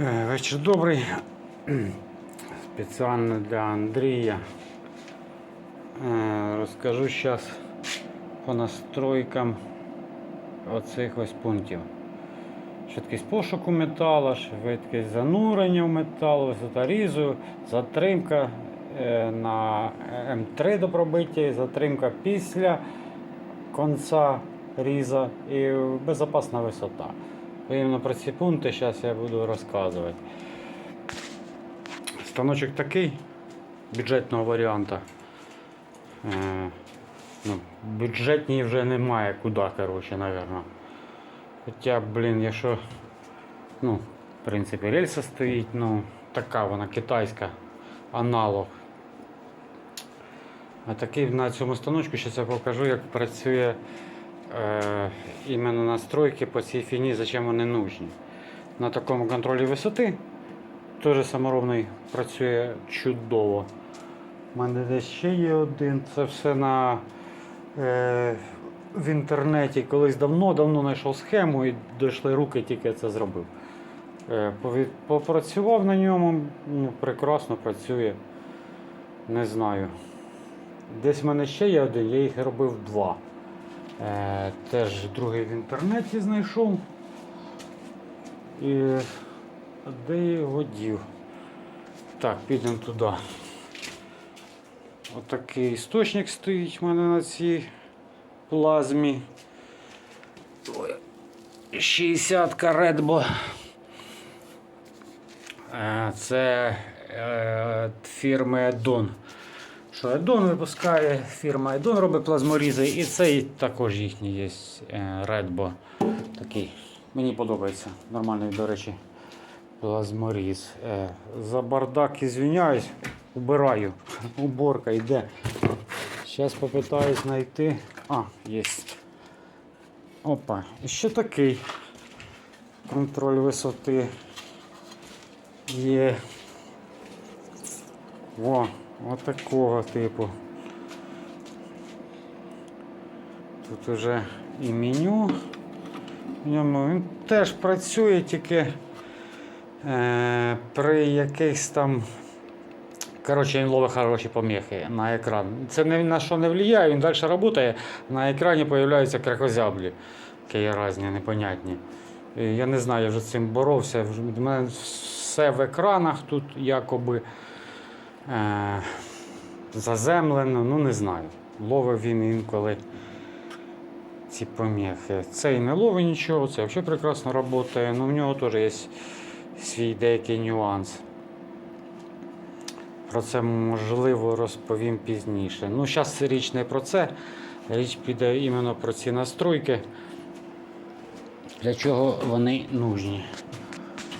Е, Вечір добрий. Спеціально для Андрія. Е, Розкажу зараз по настройкам оцих ось пунктів. Швидкість пошуку металу, швидкість занурення в метал, висота різу, затримка е, на М3 до пробиття і затримка після кінця різа і безпечна висота. Іменно про ці пункти зараз я буду розказувати. Станочок такий бюджетного варіанта. Е, ну, бюджетній вже немає куди, коротше, напевно. Хоча, блін, якщо, ну, в принципі, рельса стоїть, ну, така вона китайська, аналог. А такий на цьому станочку зараз я покажу, як працює е, настройки по цій фіні, зачем вони нужні. На такому контролі висоти теж саморобний працює чудово. У мене десь ще є один. Це все на е, в інтернеті колись давно-давно знайшов схему і дійшли руки, тільки це зробив. Е, попрацював на ньому, ну, прекрасно працює. Не знаю. Десь в мене ще є один, я їх робив два. Е, теж другий в інтернеті знайшов. І де його дів? Так, підемо туди. Отакий істочник стоїть в мене на цій плазмі. Ой, 60 Редбо. Е, Це е, фірми Edon. Що Edon випускає, фірма Edon робить плазморізи, і цей також їхній є Redbo. Такий. Мені подобається. Нормальний, до речі, плазморіз. Е, За бардак ізвиняюсь, убираю. Уборка йде. Зараз попитаюсь знайти. А, є. Опа, і ще такий контроль висоти є. Во, отакого типу. Тут уже і меню. Він теж працює тільки е, при якихось там. Коротше, він ловить хороші поміхи на екран. Це ні на що не впливає, він далі працює, на екрані з'являються кракозяблі, які різні, непонятні. Я не знаю, я вже з цим боровся. У мене все в екранах тут якоби е, заземлено, ну не знаю. Ловив він інколи ці поміхи. Цей не ловить нічого, це взагалі прекрасно працює, але в нього теж є свій деякий нюанс. Про це можливо розповім пізніше. Ну, зараз річ не про це. Річ піде іменно про ці настройки. Для чого вони нужні.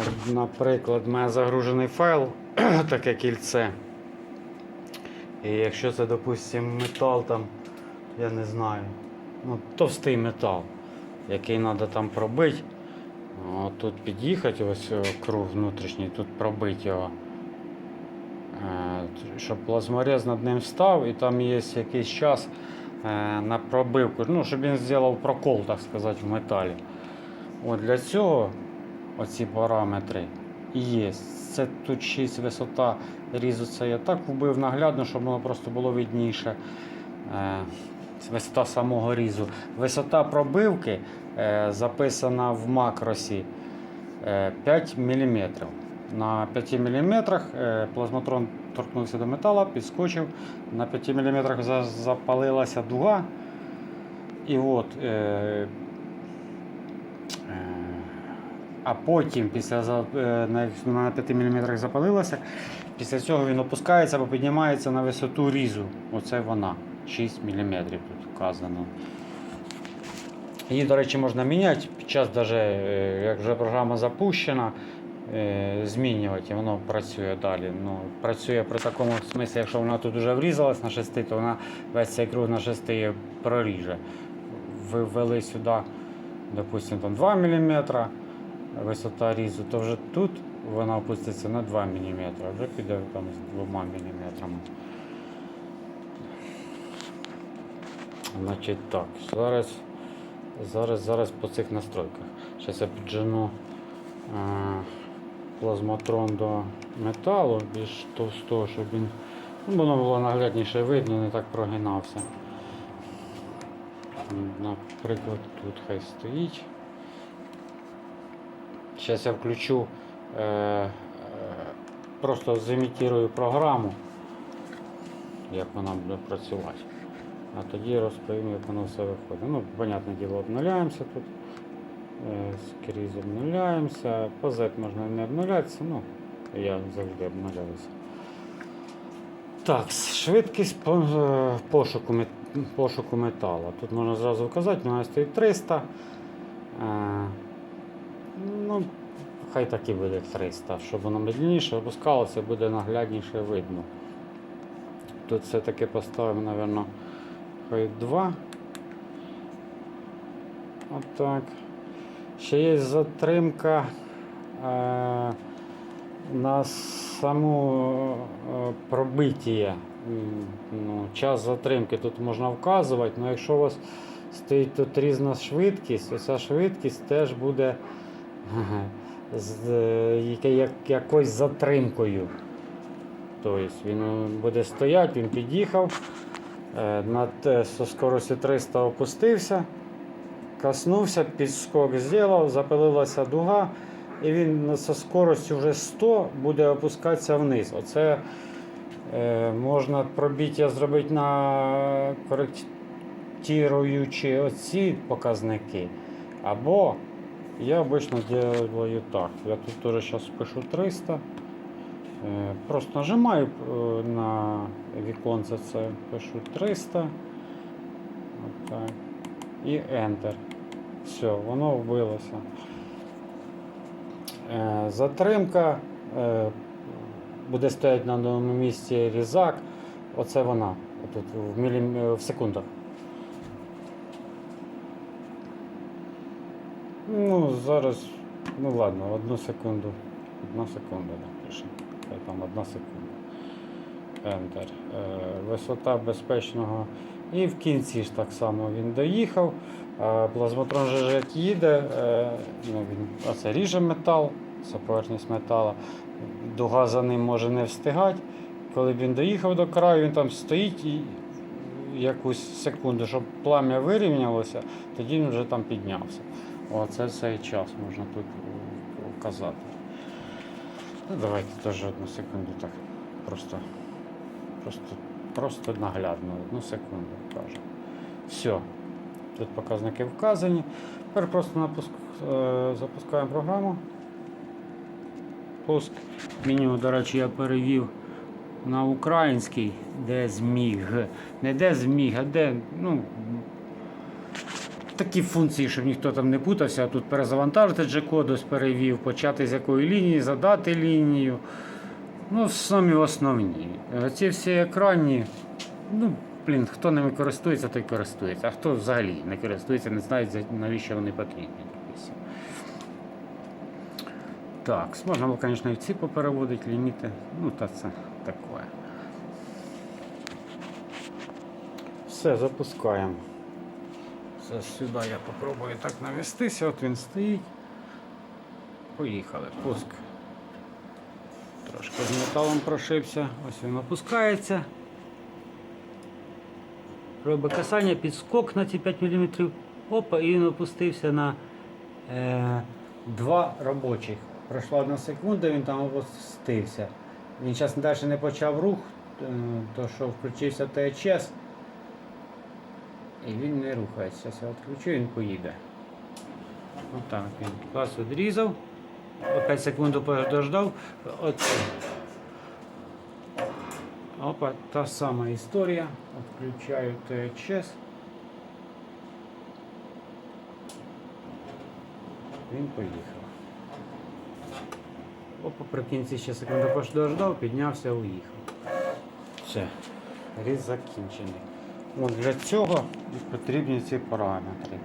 От, наприклад, в мене загружений файл, таке кільце. І якщо це, допустимо, метал там, я не знаю, ну, товстий метал, який треба там пробити. Тут під'їхати, ось круг внутрішній, тут пробити його. Е, Щоб плазморез над ним став і там є якийсь час е, на пробивку, ну, щоб він зробив прокол, так сказати, в металі. От для цього оці параметри є. Це тут 6 висота різу, це я так вбив наглядно, щоб воно просто було видніше. Е, Висота самого різу. Висота пробивки е, записана в макросі е, 5 мм. На 5 мм плазматрон торкнувся до металу, підскочив, на 5 мм запалилася дуга. І от, е, е, а потім, після е, на, на 5 мм запалилася, після цього він опускається або піднімається на висоту різу. Оце вона. 6 мм тут вказано. Її, до речі, можна міняти під час, даже, е, як вже програма запущена, е, змінювати, і воно працює далі. Ну, працює при такому смислі, якщо вона тут вже врізалась на 6, то вона весь цей круг на 6 проріже. Ви ввели сюди, допустимо, там 2 мм висота різу, то вже тут вона опуститься на 2 мм, а вже піде там з 2 мм. Значить так, зараз, зараз, зараз по цих настройках. Зараз я піджену е, плазматрон до металу, більш товстого, щоб він ну, воно було наглядніше видно, не так прогинався. Наприклад, тут хай стоїть. Зараз я включу, е, е, просто зімітірую програму, як вона буде працювати. А тоді розповім, як воно все виходить. Ну, понятне діло, обнуляємося тут. Е, Скрізь обнуляємося. По Z можна не обнулятися, ну, я завжди обнуляюся. Так, швидкість е, пошуку, пошуку металу. Тут можна зразу вказати, у мене стоїть 300. Ну, хай так і буде 300, щоб воно медленніше опускалося, буде наглядніше видно. Тут все-таки поставимо, мабуть, хай 2. Отак. Ще є затримка е, на саму е, пробиття. Ну, час затримки тут можна вказувати, але якщо у вас стоїть тут різна швидкість, оця швидкість теж буде з е, як, якоюсь затримкою. Тобто він буде стояти, він під'їхав, е, над зі скоростю 300 опустився, коснувся, підскок зробив, запалилася дуга, і він зі скоростю вже 100 буде опускатися вниз. Оце е, можна пробиття зробити на коректуючи оці показники. Або я обычно делаю так. Я тут тоже сейчас пишу 300. Е, Просто нажимаю е, на віконце це, пишу 300. Отак. І Enter. Все, воно вбилося. Е, Затримка. Буде стояти на одному місці різак. Оце вона. Тут в, мілім... е, в секундах. Ну, зараз, ну ладно, одну секунду. Одна секунда напишемо. Хай там одна секунда. Enter. Е, висота безпечного. І в кінці ж так само він доїхав. А плазматрон же ж як їде, е, ну, він, оце ріже метал, це поверхність метала. Дуга за ним може не встигати. Коли він доїхав до краю, він там стоїть і якусь секунду, щоб плам'я вирівнялося, тоді він вже там піднявся. Оце цей час можна тут е, вказати. Ну, давайте теж одну секунду так. Просто, просто, просто наглядно, одну секунду кажу. Все. Тут показники вказані. Тепер просто напуск, е, запускаємо програму. Пуск. Меню, до речі, я перевів на український, де зміг. Не де зміг, а де, ну, такі функції, щоб ніхто там не путався. Тут перезавантажити G-код, ось перевів, почати з якої лінії, задати лінію. Ну, самі основні. Е, Ці всі екранні, ну, блін, хто ними користується, той користується. А хто взагалі не користується, не знає, навіщо вони потрібні. Так, можна було, звісно, і ці попереводити, ліміти. Ну, та це таке. Все, запускаємо. Все, сюди я попробую так навестися, от він стоїть. Поїхали, пуск. Трошки з металом прошився, ось він опускається. Робить касання, підскок на ці 5 мм. Опа, і він опустився на е, два робочих. Пройшла одна секунда, він там опустився. Він зараз далі не почав рух, е, то що включився ТЧС. І він не рухається. Зараз я відключу, він поїде. Отак він клас відрізав. Опять секунду подождав. От. Опа, та сама історія. Відключаю ТЧС. Він поїхав. Опа, при кінці ще секунду подождав, піднявся, уїхав. Все, різ закінчений. От для цього потрібні ці параметри.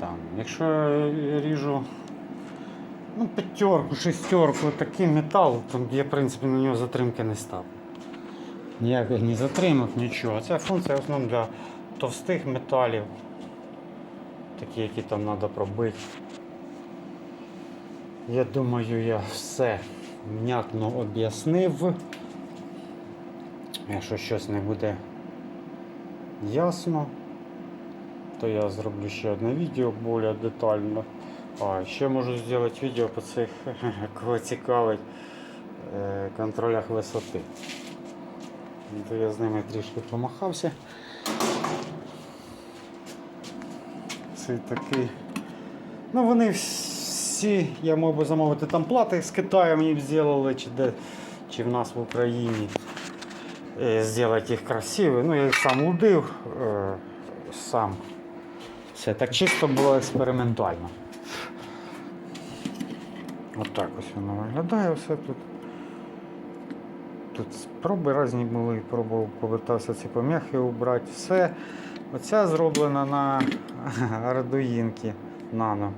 Там, якщо я ріжу ну, п'ятерку, шестерку, такий метал, то я в принципі на нього затримки не став. Ніяких ні затримок, нічого. Ця функція в основному для товстих металів, такі, які там треба пробити. Я думаю, я все внятно об'яснив. Якщо щось не буде ясно, то я зроблю ще одне відео більш детально. А, ще можу зробити відео по цих, кого цікавить, е, контролях висоти. То я з ними трішки помахався. Цей такий. Ну вони всі, я мав би замовити там плати з Китаю мені б зробили, чи, де, чи в нас в Україні. Зробити їх красиві. Ну, я їх сам лудив е, сам. Це так чисто було експериментально. Отак ось воно виглядає все тут. Тут спроби різні були, пробував повертався ці пом'яхи убрати. Все. Оця зроблена на ардуїнки нано.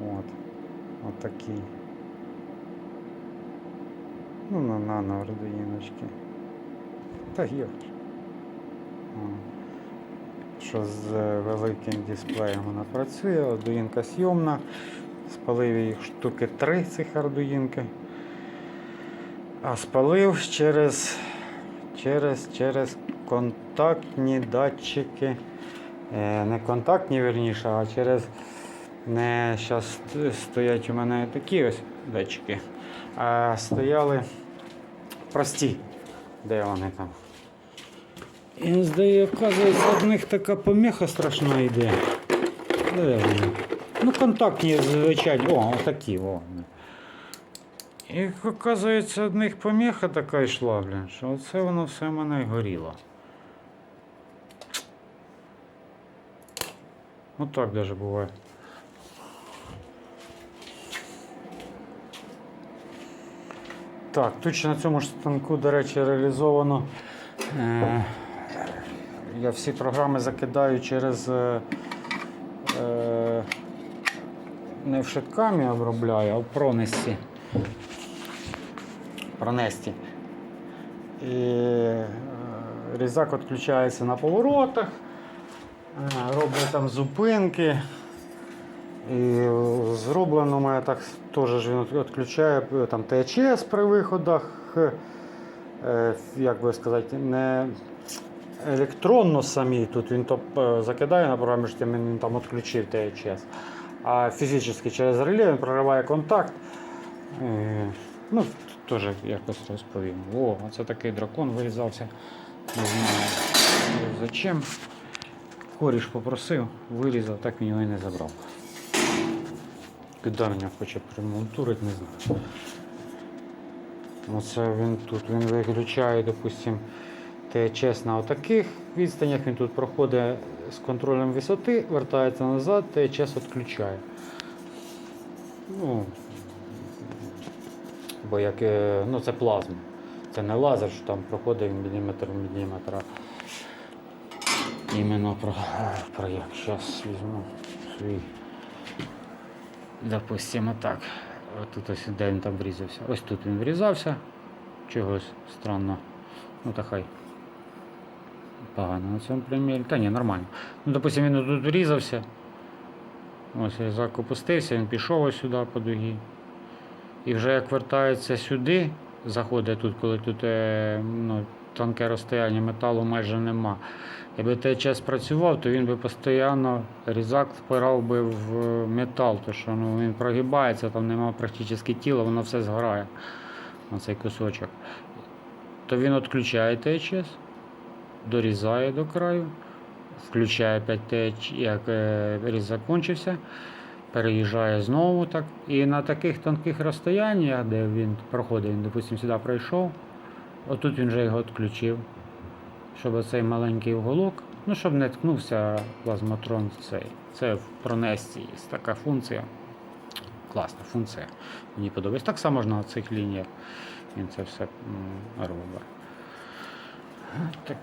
От. Отакий. Ну, на нано ардуїночки. Та ж. Що з е, великим дисплеєм вона працює, ардуїнка сйомна. Спалив їх штуки три цих ардуїнки. А спалив через, через, через контактні датчики. Е, Не контактні, верніше, а через не зараз стоять у мене такі ось датчики, а стояли прості. Де вони там? І здається, оказується, в них така поміха страшна йде. Де вони? Ну, контактні, звичайні. О, отакі, о. І оказується, в них поміха така йшла, блін, що оце воно все в мене й горіло. Ну так даже буває. Так, тут ще на цьому ж станку, до речі, реалізовано. Е, я всі програми закидаю через. Е, е, не в шиткамі обробляю, а в пронесті. Пронесті. І е, різак відключається на поворотах, е, робить там зупинки. І зроблено у мене так теж він відключає е, там ТЧС при виходах. е, Як би сказати, не електронно самі. Тут він то е, закидає на програмі, що він там відключив ТЧС. А фізично через реле він прориває контакт. Е, Ну, теж якось розповім. О, оце такий дракон вирізався. Не знаю зачем. Коріш попросив, вирізав, так він його і не забрав. Мене хоче примонтурити, не знаю. Оце він тут він виключає, допустим, ТЧС на отаких відстанях, він тут проходить з контролем висоти, вертається назад, ТЧС відключає. Ну, бо як, е, ну, це плазма. Це не лазер, що там проходить міліметр в міліметр. Іменно про, про як. Зараз візьму свій. Допустимо так. Тут ось де він там врізався. Ось тут він врізався. Чогось странно. Ну та хай. Погано на цьому примірі. Та ні, нормально. Ну, допустим, він тут врізався. Ось різак опустився, він пішов ось сюди по дугі. І вже як вертається сюди, заходить тут, коли тут е, ну, тонке розстояння металу майже нема. Якби той час працював, то він би постійно різак впирав би в метал, тому що ну, він прогибається, там немає практично тіла, воно все згорає на цей кусочок. То він відключає ТЧС, дорізає до краю, включає 5 ТЧ, як е, різ закінчився, переїжджає знову так. І на таких тонких розстояннях, де він проходить, він, допустим, сюди пройшов, отут він вже його відключив щоб оцей маленький уголок, ну щоб не ткнувся плазматрон в цей. Це в пронесті є така функція. Класна функція. Мені подобається. Так само ж на цих лініях він це все робить. Таке